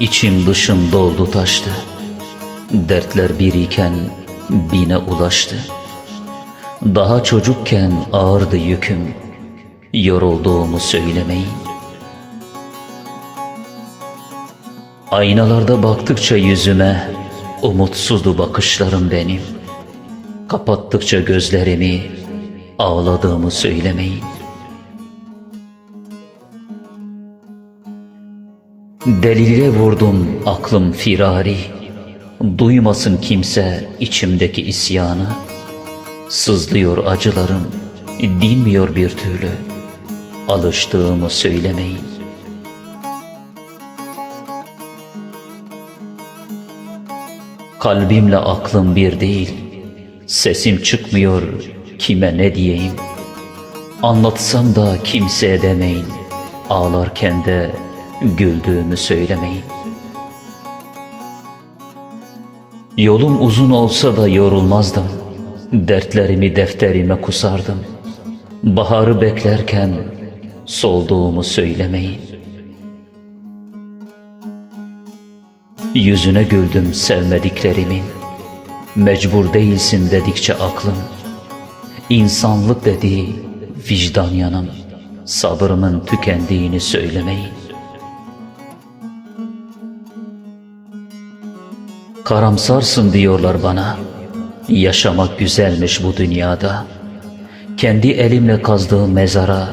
İçim dışım doldu taştı. Dertler biriyken bine ulaştı. Daha çocukken ağırdı yüküm. Yorulduğumu söylemeyin. Aynalarda baktıkça yüzüme umutsuzdu bakışlarım benim. Kapattıkça gözlerimi ağladığımı söylemeyin. Delile vurdum aklım firari. Duymasın kimse içimdeki isyanı. Sızlıyor acılarım, dinmiyor bir türlü. Alıştığımı söylemeyin. Kalbimle aklım bir değil. Sesim çıkmıyor kime ne diyeyim. Anlatsam da kimseye demeyin. Ağlarken de güldüğümü söylemeyin. Yolum uzun olsa da yorulmazdım. Dertlerimi defterime kusardım. Baharı beklerken solduğumu söylemeyin. Yüzüne güldüm sevmediklerimin. Mecbur değilsin dedikçe aklım. İnsanlık dediği vicdan yanım. Sabrımın tükendiğini söylemeyin. Karamsarsın diyorlar bana. Yaşamak güzelmiş bu dünyada. Kendi elimle kazdığım mezara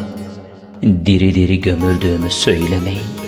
diri diri gömüldüğümü söylemeyin.